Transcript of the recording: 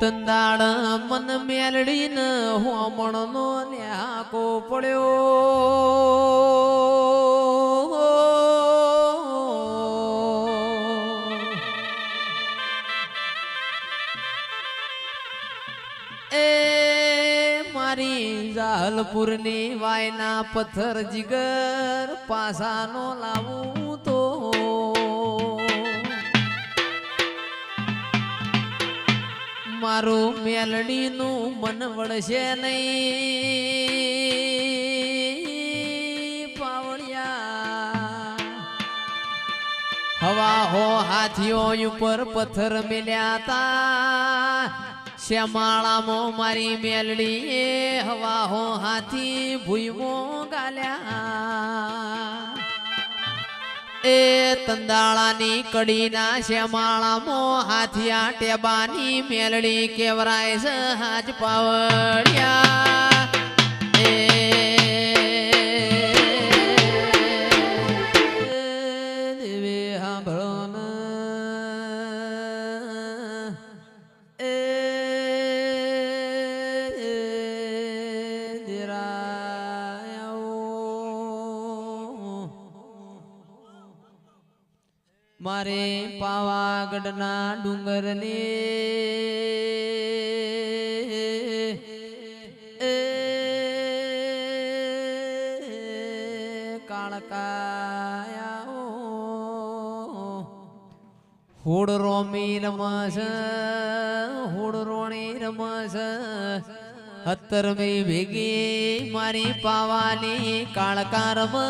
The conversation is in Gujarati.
તંદાળ મન મેલડીન હોમણનો ન્યાકો પડ્યો. એ મારી જાલપુરની વાયના પથ્થર જીગર પાસાનો લાવું તો મારું મેલડીનું મન વળશે નહીં. પાવળિયા. હવા હો હાથીઓ ઉપર પથ્થર મેલ્યા તા. શ્યામાળામાં મારી મેલડી એ હવા હો હાથી ભૂઈમો ગાલ્યા. એ તંદાળાની કડીના શ્યામાળામાં હાથિયા ટેબાની મેલડી કેવરાય સહાજ હાજ પાવડિયા. મારે પાવાગઢના ડુંગરને કાળકાયા હુડ રોમી રમસ હુડ રોણી રમાસ હતર મે ભેગી મારી પાવાની કાળકા રમે